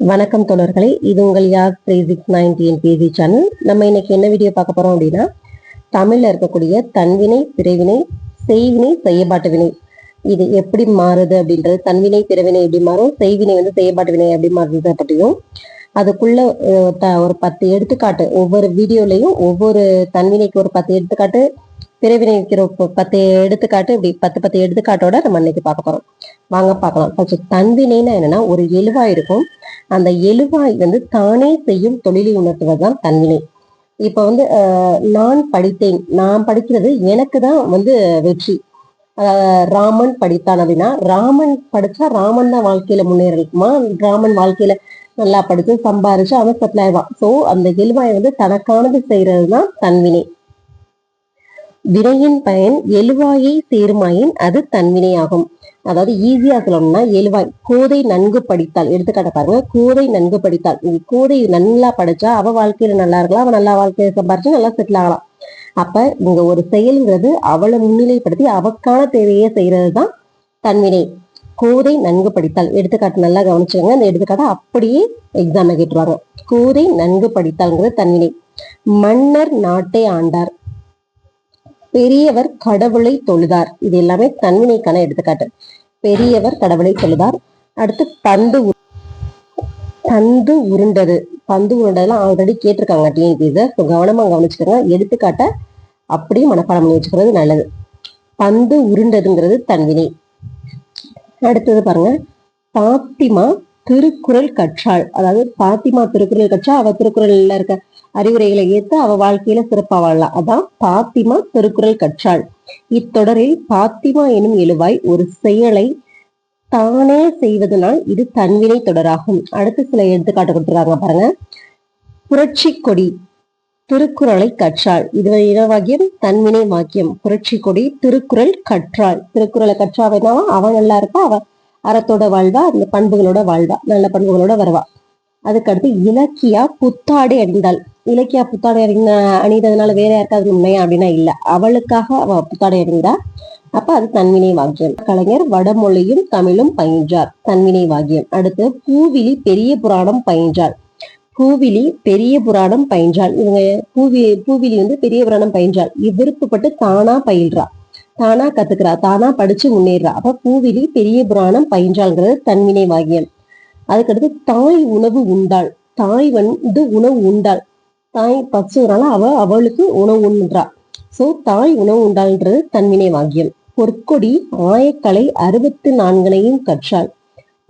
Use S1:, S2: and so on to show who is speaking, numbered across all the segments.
S1: வணக்கம் தொடர்களே இது உங்கள் யார் three six nine TNPSC channel நம்ம இன்னைக்கு என்ன வீடியோ பார்க்க போறோம் அப்படின்னா தமிழில் இருக்கக்கூடிய தன்வினை பிறவினை செய்வினை செய்யப்பாட்டு வினை. இது எப்படி மாறுது அப்படின்றது தன்வினை பிறவினை எப்படி மாறும் செய்வினை வந்து செய்யப்பாட்டு வினை எப்படி மாறுது பற்றியும் அதுக்குள்ள த- ஒரு பத்து எடுத்துக்காட்டு ஒவ்வொரு வீடியோலையும் ஒவ்வொரு தன்வினைக்கு ஒரு பத்து எடுத்துக்காட்டு பிறவினைக்கு ஒரு பத்து எடுத்துக்காட்டு இப்படி பத்து பத்து எடுத்துக்காட்டோட நம்ம இன்னைக்கு பார்க்க போறோம். வாங்க பார்க்கலாம். ஃபர்ஸ்ட் தன்வினைனா என்னன்னா ஒரு எழுவா இருக்கும். அந்த எழுவாய் வந்து தானே செய்யும் தொழிலை உணர்த்துவதுதான் தன்வினை. இப்ப வந்து நான் படித்தேன். நான் படிக்கிறது எனக்கு தான் வந்து வெற்றி. ராமன் படித்தான் அப்படின்னா ராமன் படிச்சா ராமன் தான் வாழ்க்கையில முன்னேறிக்குமா ராமன் வாழ்க்கையில நல்லா படிச்சு சம்பாரிச்சு அவன் செட்டில் ஆயிடுவான். சோ அந்த எழுவாய் வந்து தனக்கானது செய்யறது தான் தன்வினை. வினையின் பயன் எழுவாயை சேருமாயின் அது தன்வினை ஆகும் அதாவது ஈஸியா சொல்லணும்னா எழுவாய். கோதை நன்கு படித்தாள் எடுத்துக்காட்ட பாருங்க. கோதை நன்கு படித்தாள் கோதை நல்லா படிச்சா அவ வாழ்க்கையில நல்லா இருக்கலாம் அவ நல்லா வாழ்க்கையை சம்பாரிச்சு நல்லா செட்டில் ஆகலாம். அப்ப இங்க ஒரு செயல்ங்கிறது அவளை முன்னிலைப்படுத்தி அவக்கான தேவையை செய்யறது தான் தன்வினை. கோதை நன்கு படித்தாள் எடுத்துக்காட்டு நல்லா கவனிச்சுங்க அந்த எடுத்துக்காட்டை அப்படியே எக்ஸாம்ல கேட்டுருவாங்க. கோதை நன்கு படித்தாள்ங்கிறது தன்வினை. மன்னர் நாட்டை ஆண்டார். பெரியவர் கடவுளை தொழுதார். இது எல்லாமே தன்வினைக்கான எடுத்துக்காட்டு. பெரியவர் கடவுளை தொழுதார். அடுத்து பந்து பந்து உருண்டது. பந்து உருண்டதெல்லாம் ஆல்ரெடி கேட்டிருக்காங்க டிஎன்பிஎஸ் ஸோ கவனமா கவனிச்சுக்கோங்க. எடுத்துக்காட்ட அப்படியே மனப்பாடம் பண்ணி வச்சுக்கிறது நல்லது. பந்து உருண்டதுங்கிறது தன்வினை. அடுத்தது பாருங்க. பாத்திமா திருக்குறள் கற்றாள். அதாவது பாத்திமா திருக்குறள் கற்றா அவ திருக்குறள்ல இருக்க அறிவுரைகளை ஏத்து அவ வாழ்க்கையில சிறப்பா வாழலாம் அதான் பாத்திமா திருக்குறள் கற்றாள். இத்தொடரில் பாத்திமா எனும் எழுவாய் ஒரு செயலை தானே செய்வதனால் இது தன்வினை தொடராகும். அடுத்து சில எடுத்துக்காட்டு கொடுத்துருக்காங்க பாருங்க. புரட்சி கொடி திருக்குறளை கற்றாள். இது இடவாக்கியம் தன்வினை வாக்கியம். புரட்சி கொடி திருக்குறள் கற்றாள். திருக்குறளை கற்றா அவன் நல்லா இருப்பா. அவன் அறத்தோட வாழ்வா அந்த பண்புகளோட வாழ்வா நல்ல பண்புகளோட வருவா. அதுக்கடுத்து இலக்கியா புத்தாடை அணிந்தாள். இலக்கியா புத்தாடை அணிந்த அணிந்ததுனால வேற யாருக்காவது உண்மையா அப்படின்னா இல்ல. அவளுக்காக அவ புத்தாடை அணிந்தா. அப்ப அது தன்வினை வாக்கியம். கலைஞர் வடமொழியும் தமிழும் பயின்றார். தன்வினை வாக்கியம். அடுத்து பூவிலி பெரிய புராணம் பயின்றாள் பூவிலி பெரிய புராணம் பயின்றாள். இவங்க பூவி பூவிலி வந்து பெரிய புராணம் பயின்றாள். விருப்பப்பட்டு தானா பயில்றாள் தானா கத்துக்கிறா தானா படிச்சு முன்னேறா. அப்ப பூவிலி பெரிய புராணம் பயின்றாள்ங்கிறது தன்வினை வாகியம் அதுக்கடுத்து தாய் உணவு உண்டாள். தாய் வந்து உணவு உண்டாள். தாய் பசுறால அவ அவளுக்கு உணவு உண்றா சோ தாய் உணவு உண்டாள்ன்றது தன்வினை வாக்கியம் பொற்கொடி ஆயக்கலை அறுபத்து நான்கனையும் கற்றாள்.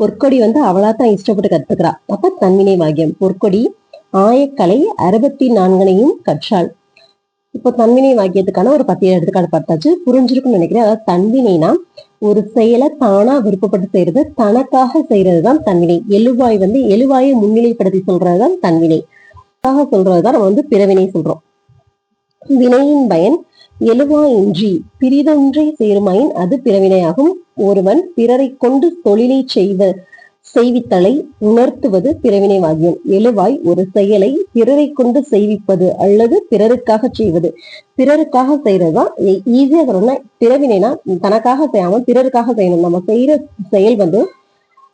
S1: பொற்கொடி வந்து அவளா தான் இஷ்டப்பட்டு கத்துக்கிறா. அப்ப தன்வினை வாக்கியம் பொற்கொடி ஆயக்கலை அறுபத்தி நான்கனையும் கற்றாள். இப்போ தன்வினை வாக்கியத்துக்கான ஒரு பத்து எடுத்துக்காட்டு பார்த்தாச்சு. புரிஞ்சிருக்குன்னு நினைக்கிறேன். அதாவது தன்வினைனா ஒரு செயலை தானா விருப்பப்பட்டு செய்யறது தனக்காக செய்யறது தான் தன்வினை எழுவாய் வந்து எழுவாயை முன்னிலைப்படுத்தி சொல்றதுதான் தன்வினை தனக்காக சொல்றதுதான் நம்ம வந்து பிறவினை சொல்றோம். வினையின் பயன் எழுவாயின்றி பிரிதொன்றை சேருமாயின் அது பிறவினையாகும். ஒருவன் பிறரை கொண்டு தொழிலை செய்வ செய்வித்தலை உணர்த்துவது பிறவினை வாக்கியம் எழுவாய் ஒரு செயலை பிறரை கொண்டு செய்விப்பது அல்லது பிறருக்காக செய்வது. பிறருக்காக செய்யறதுதான் ஈஸியா சொல்லணும்னா பிறவினைனா தனக்காக செய்யாம பிறருக்காக செய்யணும். நம்ம செய்யற செயல் வந்து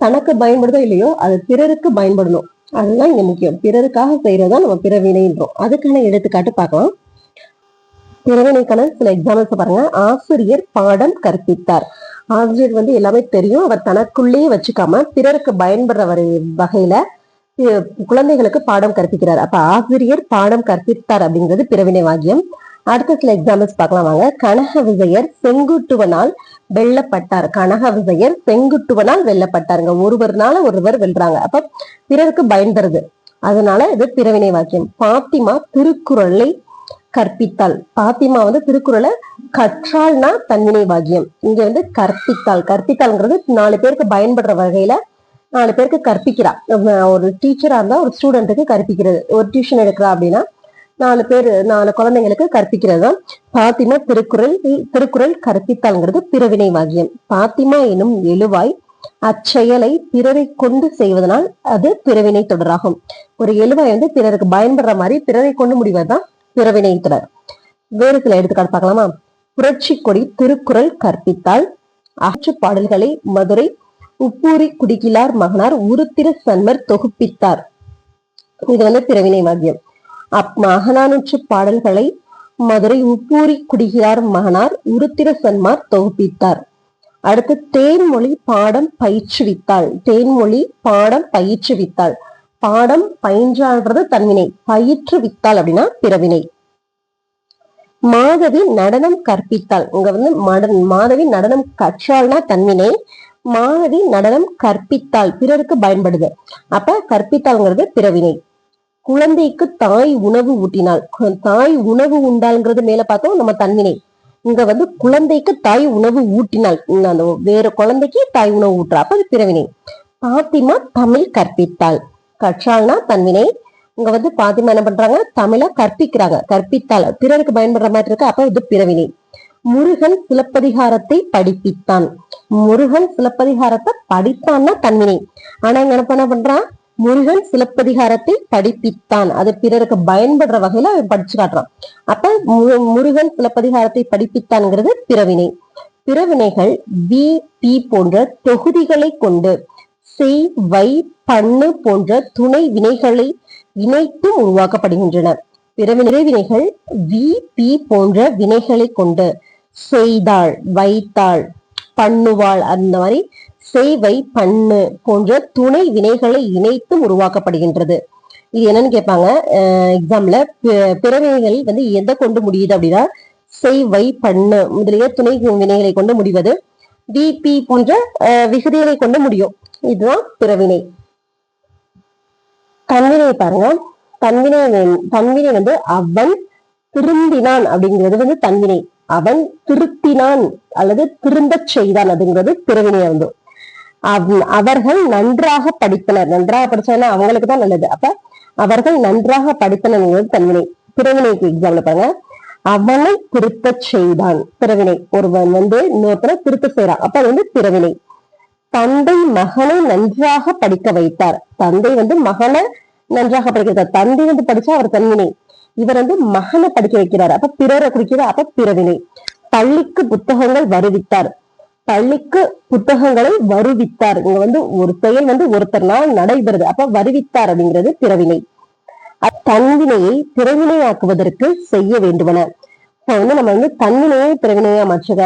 S1: தனக்கு பயன்படுதோ இல்லையோ அது பிறருக்கு பயன்படணும். அதுதான் இங்க முக்கியம். பிறருக்காக செய்யறதுதான் நம்ம பிறவினைன்றோம். அதுக்கான எடுத்துக்காட்டு பார்க்கலாம். பிறவினைக்கான சில எக்ஸாம்பிள்ஸ் பாருங்க. ஆசிரியர் பாடம் கற்பித்தார். ஆசிரியர் வந்து எல்லாமே தெரியும். அவர் தனக்குள்ளேயே வச்சுக்காம பிறருக்கு பயன்படுற வரை வகையில குழந்தைகளுக்கு பாடம் கற்பிக்கிறார். அப்ப ஆசிரியர் பாடம் கற்பித்தார் அப்படிங்கிறது பிறவினை வாக்கியம். அடுத்த சில எக்ஸாம்பிள்ஸ் பார்க்கலாம் வாங்க. கனக விஜயர் செங்குட்டுவனால் வெல்லப்பட்டார். கனக விஜயர் செங்குட்டுவனால் வெல்லப்பட்டாருங்க. ஒருவர்னால ஒருவர் வெல்றாங்க. அப்ப பிறருக்கு பயன் தருது அதனால இது பிறவினை வாக்கியம். பாத்திமா திருக்குறளை கற்பித்தாள் பாத்திமா வந்து திருக்குறளை கற்றாள்னா தன்வினை வாக்கியம் இங்க வந்து கற்பித்தாள் கற்பித்தாள்ங்கிறது நாலு பேருக்கு பயன்படுற வகையில நாலு பேருக்கு கற்பிக்கிறா. ஒரு டீச்சரா இருந்தா ஒரு ஸ்டூடெண்ட்டுக்கு கற்பிக்கிறது. ஒரு டியூஷன் எடுக்கிறா அப்படின்னா நாலு பேர் நாலு குழந்தைங்களுக்கு கற்பிக்கிறது தான் பாத்திமா திருக்குறள். திருக்குறள் கற்பித்தாள்ங்கிறது பிறவினை வாக்கியம் பாத்திமா எனும் எழுவாய் அச்செயலை பிறரை கொண்டு செய்வதனால் அது பிறவினை தொடராகும். ஒரு எழுவாய் வந்து பிறருக்கு பயன்படுற மாதிரி பிறரை கொண்டு முடிவதுதான் பிறவினைத்தனர் வேறு சில எடுத்துக்காட்டு பார்க்கலாமா? புரட்சி கொடி திருக்குறள் கற்பித்தால் அகற்று பாடல்களை மதுரை உப்பூரி குடிக்கிலார் மகனார் உருத்திர சன்மர் தொகுப்பித்தார். இது வந்து பிறவினை வாக்கியம். அப் மகனானுற்று பாடல்களை மதுரை உப்பூரி குடிகிறார் மகனார் உருத்திர சன்மார் தொகுப்பித்தார். அடுத்து தேன்மொழி பாடம் பயிற்றுவித்தாள். தேன்மொழி பாடம் பயிற்றுவித்தாள். பாடம் பயின்றான்றது தன்வினை. பயிற்றுவித்தாள் அப்படின்னா பிறவினை. மாதவி நடனம் கற்பித்தாள். இங்க வந்து மாதவி நடனம் கற்றால்னா தன்வினை. மாதவி நடனம் கற்பித்தாள். பிறருக்கு பயன்படுது. அப்ப கற்பித்தாள்ங்கிறது பிறவினை. குழந்தைக்கு தாய் உணவு ஊட்டினாள். தாய் உணவு உண்டாள்ங்கிறது மேல பார்த்தோம் நம்ம தன்வினை. இங்க வந்து குழந்தைக்கு தாய் உணவு ஊட்டினாள். அந்த வேற குழந்தைக்கு தாய் உணவு ஊட்டுறா. அப்ப அது பிறவினை. பாத்திமா தமிழ் கற்பித்தாள். கற்றாள்னா தன்வினை. இங்க வந்து பாத்திமா என்ன பண்றாங்க தமிழ கற்பிக்கிறாங்க. கற்பித்தாள் பிறருக்கு பயன்படுற மாதிரி இருக்கு அப்ப இது பிறவினை. முருகன் சிலப்பதிகாரத்தை படிப்பித்தான். முருகன் சிலப்பதிகாரத்தை படித்தான்னா தன்வினை. ஆனா இங்க என்ன பண்றான்? முருகன் சிலப்பதிகாரத்தை படிப்பித்தான். அது பிறருக்கு பயன்படுற வகையில அவன் படிச்சு காட்டுறான். அப்ப மு- முருகன் சிலப்பதிகாரத்தை படிப்பித்தான்ங்கிறது பிறவினை. பிறவினைகள் வி பி போன்ற தொகுதிகளை கொண்டு செய் வை பண்ணு போன்ற துணை வினைகளை இணைத்தும் உருவாக்கப்படுகின்றன. பிற வினைகள் வி பி போன்ற வினைகளை கொண்டு செய்தாள் வைத்தாள் பண்ணுவாள் அந்த மாதிரி செய்வை பண்ணு போன்ற துணை வினைகளை இணைத்தும் உருவாக்கப்படுகின்றது. இது என்னன்னு கேட்பாங்க. எக்ஸாம்ல பிறவினைகள் வந்து எதை கொண்டு முடியுது அப்படின்னா செய்வை பண்ணு முதலிய துணை வினைகளை கொண்டு முடிவது விபி போன்ற அஹ், விகுதிகளை கொண்டு முடியும். இதுதான் பிறவினை. தன்வினை பாருங்க. தன்வினை தன்வினை வந்து அவன் திருந்தினான் அப்படிங்கிறது வந்து தன்வினை. அவன் திருத்தினான் அல்லது திருந்தச் செய்தான் அதுங்கிறது பிறவினை வந்து. அவர்கள் நன்றாக படித்தனர். நன்றாக படிச்சாங்கன்னா அவங்களுக்கு தான் நல்லது. அப்ப அவர்கள் நன்றாக படித்தனர் தன்வினை. பிறவினைக்கு எக்ஸாம்பிள் பாருங்க. அவனை திருத்த செய்தான். பிறவினை. ஒருவன் வந்து இன்னொருத்தனை திருத்த செய்யறான் அப்ப அது வந்து பிறவினை. தந்தை மகனை நன்றாக படிக்க வைத்தார். தந்தை வந்து மகனை நன்றாக படிக்க வைத்தார். தந்தை வந்து படிச்சா அவர் தன்வினை இவர் வந்து மகனை படிக்க வைக்கிறார். அப்ப பிறரை குறிக்கிறார் அப்ப பிறவினை. பள்ளிக்கு புத்தகங்கள் வருவித்தார். பள்ளிக்கு புத்தகங்களை வருவித்தார். இங்க வந்து ஒரு செயல் வந்து ஒருத்தர் நாள் நடைபெறுது. அப்ப வருவித்தார் அப்படிங்கிறது பிறவினை. தன்வினையை பிறவினையாக்குவதற்கு செய்ய வேண்டுமன. இப்ப வந்து நம்ம வந்து தன்வினையை பிறவினையா மாற்றுக.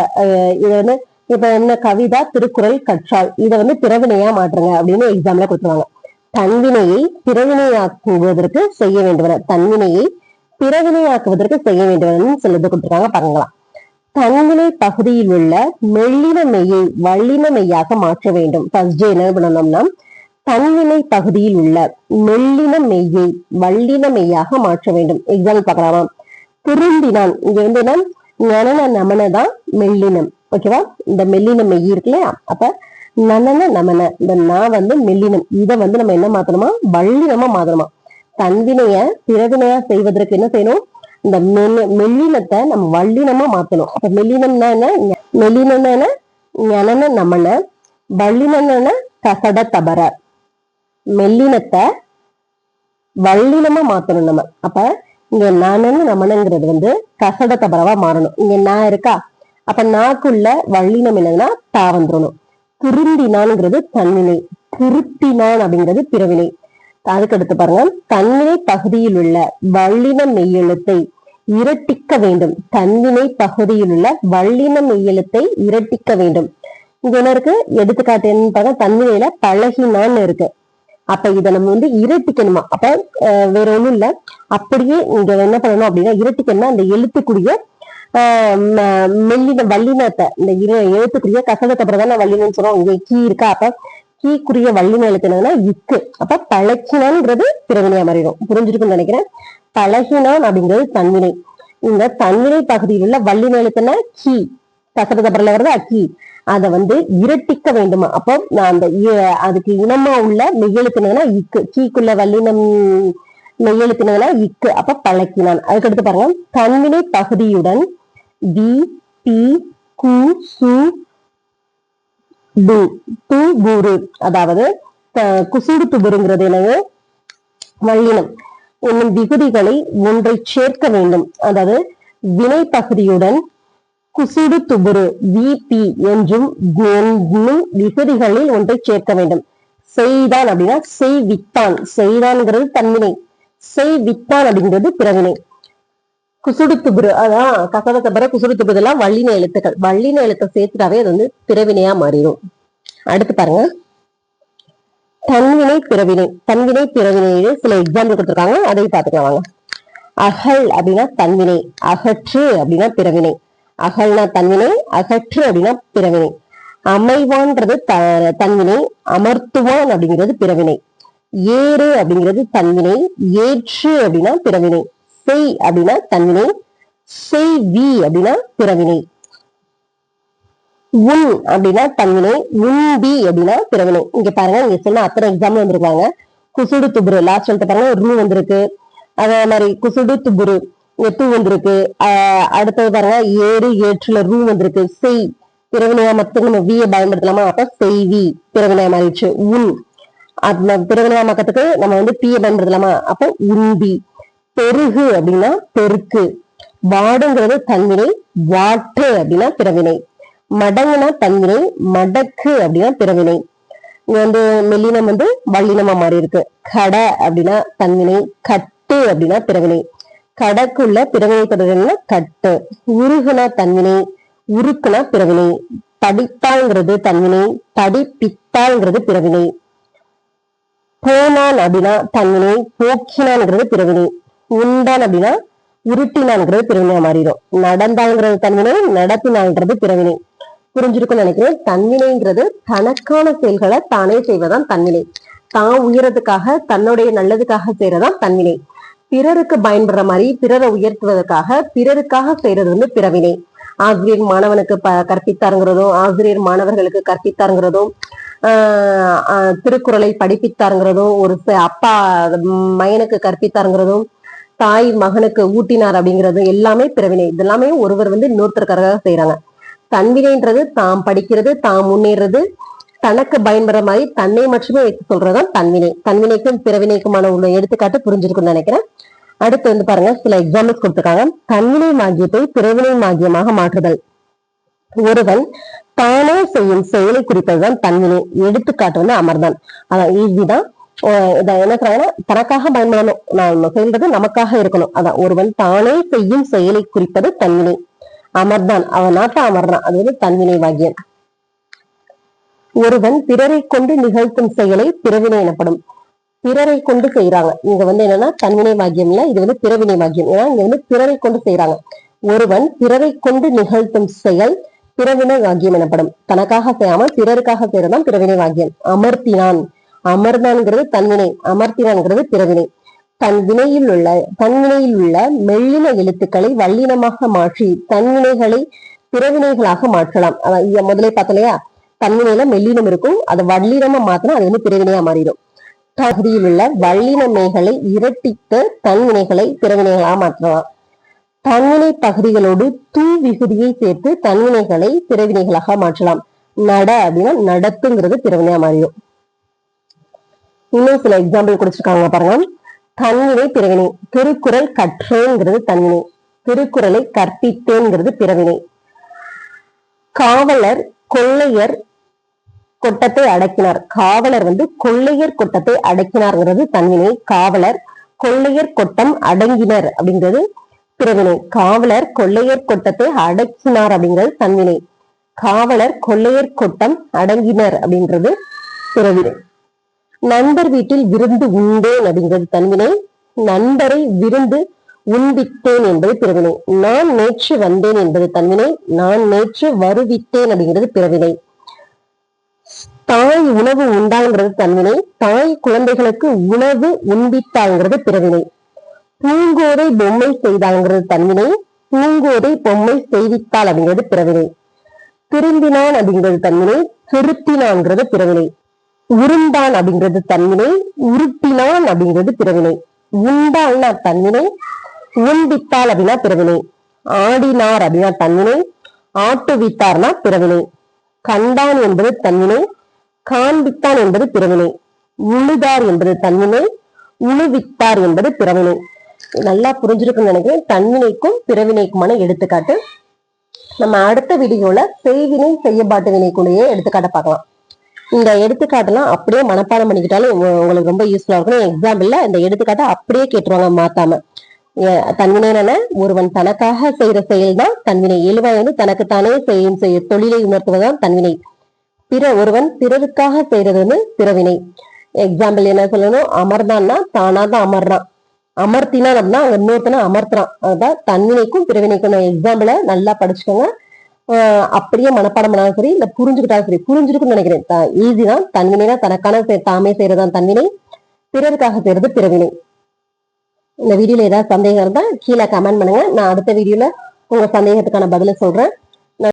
S1: இது வந்து இப்ப என்ன கவிதா திருக்குறள் கற்றாள். இதை வந்து பிறவினையா மாற்றுங்க அப்படின்னு எக்ஸாம்ல கொடுத்துருவாங்க. தன்வினையை பிறவினையாக்குவதற்கு செய்ய வேண்டுவன. தன்வினையை பிறவினையாக்குவதற்கு செய்ய வேண்டுவன சொல்லுது கொடுத்துருக்காங்க பாருங்களாம் தன்வினை பகுதியில் உள்ள மெல்லின மெய்யை வல்லின மெய்யாக மாற்ற வேண்டும். ஃபர்ஸ்ட் டே என்ன பண்ணணும்னா தன்வினை பகுதியில் உள்ள மெல்லின மெய்யை வல்லின மெய்யாக மாற்ற வேண்டும். எக்ஸாம்பிள் பார்க்கலாமா. திருந்தினான் இங்க வந்து என்ன? நமன மெல்லினம். ஓகேவா? இந்த மெல்லின மெய் இருக்கு இல்லையா அப்ப நனன நமன. இந்த நான் வந்து மெல்லினம். இதை வந்து நம்ம என்ன மாத்தணுமா? வல்லினமா மாத்தணுமா? தன்வினைய பிறவினையா செய்வதற்கு என்ன செய்யணும்? இந்த மெல்லு மெல்லினத்தை நம்ம வல்லினமா மாத்தணும். அப்ப மெல்லினம்னா என்ன? ஞ- மெல்லினம்னா என்ன? ஞனன நமன. வல்லினம்னா கசட தபர. மெல்லினத்தை வல்லினமா மாத்தணும் நம்ம. அப்ப இங்க நானன்னு நமனங்கிறது வந்து கசட தபரவா மாறணும். இங்க நான் இருக்கா? அப்ப நாக்குள்ள வள்ளினம் என்னதுன்னா தா வந்துடணும் திருந்தினான்ங்கிறது தன்வினை. திருத்தினான் அப்படிங்கிறது பிறவினை. அதுக்கு அடுத்து பாருங்க. தன்வினை பகுதியில் உள்ள வள்ளின மெய்யெழுத்தை இரட்டிக்க வேண்டும். தன்வினை பகுதியில் உள்ள வள்ளின மெய்யெழுத்தை இரட்டிக்க வேண்டும். இங்க என்ன இருக்கு? எடுத்துக்காட்டு என்னன்னு பாருங்க. தன்வினையில பழகினான்னு இருக்கு. அப்ப இதை நம்ம வந்து இரட்டிக்கணுமா? அப்ப அஹ், வேற ஒண்ணும் இல்ல. அப்படியே இங்க என்ன பண்ணணும் அப்படின்னா இரட்டிக்கணும்னா அந்த எழுத்துக்குரிய மெல்லின வல்லினத்தை இந்த இரு எழுத்துக்குரிய கசடத்தை அப்புறம் தான் வல்லினம்னு சொல்றோம் இங்க கீ இருக்கா? அப்ப கீக்குரிய வல்லின எழுத்துனதுன்னா இக்கு. அப்ப பழக்கினான்ங்கிறது பிறவினையா மாறிடும். புரிஞ்சிருக்குன்னு நினைக்கிறேன். பழகினான் அப்படிங்கிறது தன்வினை. இந்த தன்வினை பகுதியில் உள்ள வல்லின எழுத்துனா கீ. கசடத்தை அப்புறம் வருது கீ. அதை வந்து இரட்டிக்க வேண்டுமா? அப்போ நான் அந்த இ- அதுக்கு இனமா உள்ள மெய்யெழுத்தினதுனா இக்கு. கீக்குள்ள வல்லினம் மெய்யெழுத்துனா இக்கு. அப்ப பழக்கினான் அதுக்கடுத்து பாருங்க. தன்வினை பகுதியுடன் டி டி கு சு டு து குரு. அதாவது குசுடு துபுருங்கிறது என்னது? வல்லினம். என்னும் விகுதிகளை ஒன்றை சேர்க்க வேண்டும். அதாவது வினை பகுதியுடன் குசுடு துபுரு விபி என்றும் என்னும் விகுதிகளில் ஒன்றை சேர்க்க வேண்டும். செய்தான் அப்படின்னா செய் வித்தான் செய்தான்ங்கிறது தன்வினை. செய் வித்தான் அப்படிங்கிறது பிறவினை. குசுடு துபுரு அதான் கசட தபர குசுடு துபுரு வள்ளின எழுத்துக்கள். வள்ளின எழுத்தை சேர்த்துட்டாவே அது வந்து பிறவினையா மாறிடும். அடுத்து பாருங்க. தன்வினை பிறவினை. தன்வினை பிறவினையில சில எக்ஸாம்பிள் கொடுத்துருக்காங்க. அதை பார்த்துக்கலாம் வாங்க. அகல் அப்படின்னா தன்வினை. அகற்று அப்படின்னா பிறவினை. அகல்னா தன்வினை அகற்று அப்படின்னா பிறவினை. அமைவான்றது த தன்வினை அமர்த்துவான் அப்படிங்கிறது பிறவினை. ஏறு அப்படிங்கிறது தன்வினை. ஏற்று அப்படின்னா பிறவினை. செய் அப்படின்னா தன்வினை செய் வி அப்படின்னா பிறவினை. உன் அப்படின்னா தன்வினை உன்பி அப்படின்னா பிறவினை. இங்க பாருங்க இங்க சொன்ன அத்தனை எக்ஸாம்பிள் வந்திருக்காங்க. குசுடு துபுரு லாஸ்ட் வந்து பாருங்க ரூ வந்திருக்கு. அதே மாதிரி குசுடு துபுரு இங்க வந்திருக்கு. அடுத்தது பாருங்க ஏறு ஏற்றுல ரூ வந்திருக்கு. செய் பிறவினையா மத்துக்கு நம்ம வியை பயன்படுத்தலாமா? அப்ப செய்வி பிறவினையா மாறிடுச்சு. உன் அந்த பிறவினையா மக்கத்துக்கு நம்ம வந்து பிய பயன்படுத்தலாமா? அப்போ உன்பி பெருகு அப்படின்னா பெருக்கு. வாடுங்கிறது தன்வினை வாற்று அப்படின்னா பிறவினை. மடங்குனா தன்வினை மடக்கு அப்படின்னா பிறவினை. இங்க வந்து மெல்லினம் வந்து வல்லினமா மாறி இருக்கு கடை அப்படின்னா தன்வினை கட்டு அப்படின்னா பிறவினை. கடக்குள்ள பிறவினை தொடர்னா கட்டு. உருகுனா தன்வினை உருக்குனா பிறவினை. படித்தாங்கிறது தன்வினை படிப்பித்தாங்கிறது பிறவினை. போனான் அப்படின்னா தன்வினை போக்கினான்ங்கிறது பிறவினை. உண்டான் அப்படின்னா இருட்டினான்ங்கிறது பிறவினையா மாறிடும். நடந்தாங்கிறது தன்வினை நடத்தினான்றது பிறவினை. புரிஞ்சிருக்கும்னு நினைக்கிறேன். தன்வினைங்கிறது தனக்கான செயல்களை தானே செய்வதான் தன்வினை. தான் உயரத்துக்காக தன்னுடைய நல்லதுக்காக செய்யறதான் தன்வினை. பிறருக்கு பயன்படுற மாதிரி பிறரை உயர்த்துவதற்காக பிறருக்காக செய்யறது வந்து பிறவினை. ஆசிரியர் மாணவனுக்கு ப கற்பித்தாருங்கிறதும் ஆசிரியர் மாணவர்களுக்கு கற்பித்தாருங்கிறதும் ஆஹ் திருக்குறளை படிப்பித்தாருங்கிறதும் ஒரு அப்பா மயனுக்கு கற்பித்தாருங்கிறதும் தாய் மகனுக்கு ஊட்டினார் அப்படிங்கிறது எல்லாமே பிறவினை இதெல்லாமே ஒருவர் வந்து இன்னொருத்தருக்காக செய்யறாங்க தன்வினைன்றது தாம் படிக்கிறது தாம் முன்னேறது தனக்கு பயன்படுற மாதிரி தன்னை மட்டுமே வைத்து சொல்றதுதான் தன்வினை. தன்வினைக்கும் பிறவினைக்குமான உள்ள எடுத்துக்காட்டு புரிஞ்சிருக்கும்னு நினைக்கிறேன். அடுத்து வந்து பாருங்க சில எக்ஸாம்பிள்ஸ் கொடுத்துருக்காங்க. தன்வினை மாகியத்தை பிறவினை மாகியமாக மாற்றுதல். ஒருவன் தானே செய்யும் செயலை குறிப்பதுதான் தன்வினை. எடுத்துக்காட்டு வந்து அமர்தான் அதான் ஈஸி தான் இதை என்ன சொல்றாங்கன்னா தனக்காக பயன்படணும். நான் செய்யறது நமக்காக இருக்கணும். அதான் ஒருவன் தானே செய்யும் செயலை குறிப்பது தன்வினை அமர்தான் அவன் நாட்ட அமர்றான் அது வந்து தன்வினை வாக்கியம். ஒருவன் பிறரை கொண்டு நிகழ்த்தும் செயலை பிறவினை எனப்படும். பிறரை கொண்டு செய்யறாங்க இங்க வந்து என்னன்னா தன்வினை வாக்கியம் இல்ல இது வந்து பிறவினை வாக்கியம். ஏன்னா இங்க வந்து பிறரை கொண்டு செய்யறாங்க ஒருவன் பிறரை கொண்டு நிகழ்த்தும் செயல் பிறவினை வாக்கியம் எனப்படும். தனக்காக செய்யாமல் பிறருக்காக செய்யறதான் பிறவினை வாக்கியம். அமர்த்தினான். அமர்ந்தான்ங்கிறது தன்வினை அமர்த்தினான்கிறது பிறவினை. தன் வினையில் உள்ள தன்வினையில் உள்ள மெல்லின எழுத்துக்களை வல்லினமாக மாற்றி தன்வினைகளை பிறவினைகளாக மாற்றலாம். அதான் முதலே பார்த்தலையா? தன்வினையில மெல்லினம் இருக்கும் அதை வல்லினமா மாத்தினா அது வந்து பிறவினையா மாறிடும். தகுதியில் உள்ள வல்லினமைகளை இரட்டித்து தன்வினைகளை பிறவினைகளாக மாற்றலாம். தன்வினை பகுதிகளோடு தூ விகுதியை சேர்த்து தன்வினைகளை பிறவினைகளாக மாற்றலாம். நட அப்படின்னா நடத்துங்கிறது பிறவினையா மாறிடும். இன்னும் சில எக்ஸாம்பிள் கொடுத்திருக்காங்க பாருங்க. தன்வினை பிறவினை திருக்குறள் கற்றேங்கிறது தன்வினை திருக்குறளை கற்பித்தேங்கிறது பிறவினை. காவலர் கொள்ளையர் கொட்டத்தை அடக்கினார். காவலர் வந்து கொள்ளையர் கொட்டத்தை அடக்கினார்ங்கிறது தன்வினை காவலர் கொள்ளையர் கொட்டம் அடங்கினர் அப்படிங்கிறது பிறவினை. காவலர் கொள்ளையர் கொட்டத்தை அடக்கினார் அப்படிங்கிறது தன்வினை காவலர் கொள்ளையர் கொட்டம் அடங்கினர் அப்படின்றது பிறவினை. நண்பர் வீட்டில் விருந்து உண்டேன் அப்படிங்கிறது தன்வினை. நண்பரை விருந்து உண்பித்தேன் என்பது பிறவினை. நான் நேற்று வந்தேன் என்பது தன்வினை. நான் நேற்று வருவித்தேன் அப்படிங்கிறது பிறவினை. தாய் உணவு உண்டாங்கிறது தன்வினை. தாய் குழந்தைகளுக்கு உணவு உண்பித்தாங்கிறது பிறவினை. பூங்கோதை பொம்மை செய்தாங்கிறது தன்வினை. பூங்கோதை பொம்மை செய்வித்தாள் அப்படிங்கிறது பிறவினை. திரும்பினான் அப்படிங்கிறது தன்வினை. திருத்தினாங்கிறது பிறவினை. உருண்டான் அப்படிங்கிறது தன்வினை உருட்டினான் அப்படிங்கிறது பிறவினை. உண்டாள்னா தன்வினை உண்டித்தாள் அப்படின்னா பிறவினை. ஆடினார் அப்படின்னா தன்வினை ஆட்டுவித்தார்னா பிறவினை. கண்டான் என்பது தன்வினை காண்பித்தான் என்பது பிறவினை. உழுதார் என்பது தன்வினை உழுவித்தார் என்பது பிறவினை. நல்லா புரிஞ்சிருக்குன்னு நினைக்கிறேன். தன்வினைக்கும் பிறவினைக்குமான எடுத்துக்காட்டு. நம்ம அடுத்த வீடியோல செய்வினை செய்யப்பாட்டு வினைக்குள்ளேயே எடுத்துக்காட்ட பார்க்கலாம். இந்த எடுத்துக்காட்டெல்லாம் அப்படியே மனப்பாடம் பண்ணிக்கிட்டாலும் உங்களுக்கு ரொம்ப யூஸ்ஃபுல்லா இருக்கும். எக்ஸாம்பிள்ல இந்த எடுத்துக்காட்டை அப்படியே கேட்டுருவாங்க மாத்தாம. ஏ- தன்வினை ஒருவன் தனக்காக செய்யற செயல் தான் தன்வினை. எழுவாய் வந்து தனக்குத்தானே செய்யும் செய்ய தொழிலை உணர்த்துவதுதான் தன்வினை. பிற ஒருவன் பிறருக்காக செய்யறது வந்து பிறவினை. எக்ஸாம்பிள் என்ன சொல்லணும்? அமர்ந்தான்னா தானா தான் அமர்றான். அமர்த்தினான் அப்படின்னா அங்க இன்னொருத்தனை அமர்த்துறான். அதான் தன்வினைக்கும் பிறவினைக்கும். எக்ஸாம்பிளை நல்லா படிச்சுக்கோங்க. அப்படியே மனப்பாடம் பண்ணாலும் சரி இல்ல புரிஞ்சுக்கிட்டாலும் சரி புரிஞ்சிருக்கும்னு நினைக்கிறேன். ஈஸி தான் தன்வினைனா தனக்கான தாமே செய்யறதுதான் தன்வினை. பிறருக்காக செய்யறது பிறவினை. இந்த வீடியோல ஏதாவது சந்தேகம் இருந்தா கீழே கமெண்ட் பண்ணுங்க. நான் அடுத்த வீடியோல உங்க சந்தேகத்துக்கான பதில சொல்றேன்.